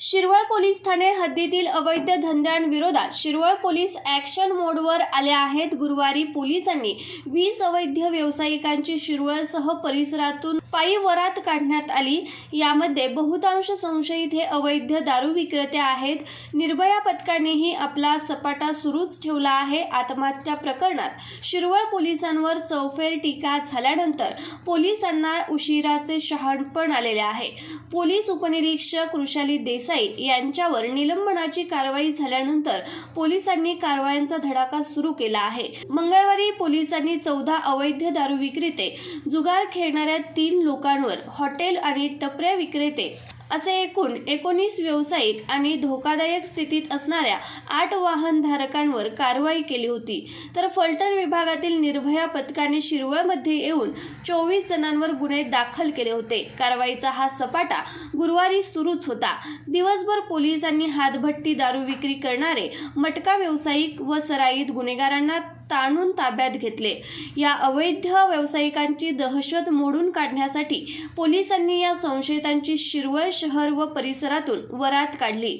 Shirwal police Thane हद्दीतील अवैध धंद्यांविरोधात Shirwal police action मोडवर आले आहेत. गुरुवारी पोलिसांनी वीस अवैध व्यावसायिकांची शिरवळसह परिसरातून पायी वरात काढण्यात आली. यामध्ये बहुतांश संशयित हे अवैध दारू विक्रेते आहेत. निर्भया पथकानेही आपला सपाटा सुरूच ठेवला आहे. आत्महत्या प्रकरणात शिरवळ पोलिसांवर चौफेर टीका झाल्यानंतर पोलिसांना उशिराचे शहाणपण आलेले आहे. पोलीस उपनिरीक्षक कृषाली देसाई यांच्यावर निलंबनाची कारवाई झाल्यानंतर पोलिसांनी कारवायांचा धडाका सुरू केला आहे. मंगळवारी पोलिसांनी चौदा अवैध दारू विक्रेते जुगार खेळणाऱ्या तीन लोकांवर हॉटेल आणि टपऱ्या विक्रेते असे एकूण एकोणीस व्यावसायिक आणि धोकादायक स्थितीत असणाऱ्या आठ वाहनधारकांवर कारवाई केली होती. तर फलटण विभागातील निर्भया पथकाने शिरवळमध्ये येऊन चोवीस जणांवर गुन्हे दाखल केले होते. कारवाईचा हा सपाटा गुरुवारी सुरूच होता. दिवसभर पोलिसांनी हातभट्टी दारू विक्री करणारे मटका व्यावसायिक व सराईत गुन्हेगारांना ताणून ताब्यात घेतले. या अवैध व्यावसायिकांची दहशत मोडून काढण्यासाठी पोलिसांनी या संशयितांची शिरवळ शहर व परिसरातून वरात काढली.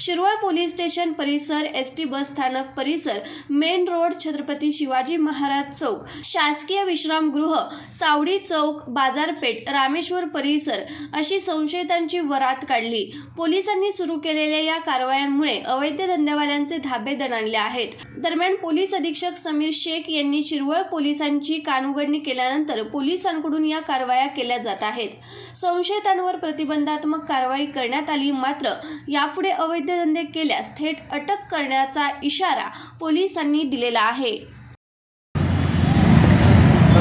शिरवळ पोलीस स्टेशन परिसर एस टी बस स्थानक परिसर मेन रोड छत्रपती शिवाजी महाराज चौक शासकीय विश्रामगृह चावडी चौक बाजारपेठ रामेश्वर परिसर अशी संशयितांची वरात काढली. पोलिसांनी सुरू केलेल्या या कारवायांमुळे अवैध धंदेवाल्यांचे धाबे दणाणले आहेत. दरम्यान पोलीस अधीक्षक समीर शेख यांनी शिरवळ पोलिसांची कानउघडणी केल्यानंतर पोलिसांकडून या कारवाया केल्या जात आहेत. संशयितांवर प्रतिबंधात्मक कारवाई करण्यात आली मात्र यापुढे अवैध धंदे केल्यास थेट अटक करण्याचा इशारा पोलिसांनी दिलेला आहे.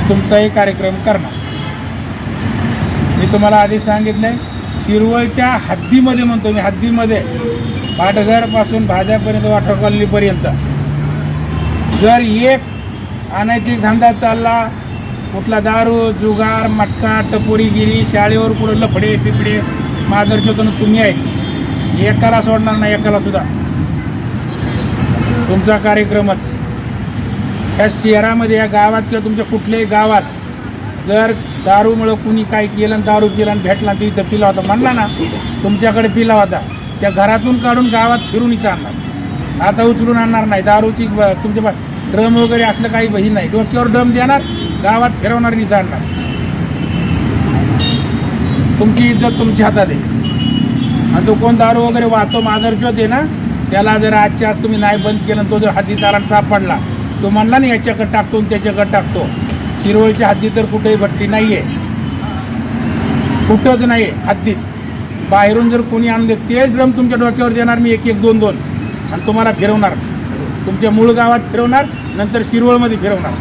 तुमचाही कार्यक्रम करणार. मी तुम्हाला आधी सांगितलंय शिरवळच्या हद्दीमध्ये म्हणतो मी हद्दीमध्ये पाटघरपासून भाज्यापर्यंत वाटर कॉलनीपर्यंत जर एक आणायची धंदा चालला कुठला दारू जुगार मटका टपोरीगिरी शाळेवर कुठं लफडे पिपडे मादरचोतन तुम्ही आहे. एकाला सोडणार नाही एकाला सुद्धा. तुमचा कार्यक्रमच. या शहरामध्ये या गावात किंवा तुमच्या कुठल्याही गावात जर दारूमुळं कुणी काय केलं दारू पिला आणि भेटला तिथं पिला होता म्हणला ना तुमच्याकडे पिला होता त्या घरातून काढून गावात फिरून इथं आणणार आता उचलून आणणार नाही. दारूची तुमच्या बा ड्रम वगैरे असलं काही बही नाही. डोक्यावर ड्रम देणार गावात फिरवणार आणि इथं आणणार तुमची इज्जत तुमच्या हातात आहे. आणि तो कोण दारू वगैरे वाहतो मादरचोत आहे ना त्याला जर आजच्या आज तुम्ही नाही बंद केलं तो जर हद्दीत आला सापडला तो म्हणला ना याच्याकडे टाकतो त्याच्याकडे टाकतो. शिरवळच्या हद्दीत तर कुठेही भट्टी नाही आहे कुठंच नाही आहे हद्दीत. बाहेरून जर कोणी आणले ते ड्रम तुमच्या डोक्यावर देणार मी एक एक दोन दोन. आणि तुम्हाला फिरवणार. तुमच्या मूळ गावात फिरवणार नंतर शिरवळमध्ये फिरवणार.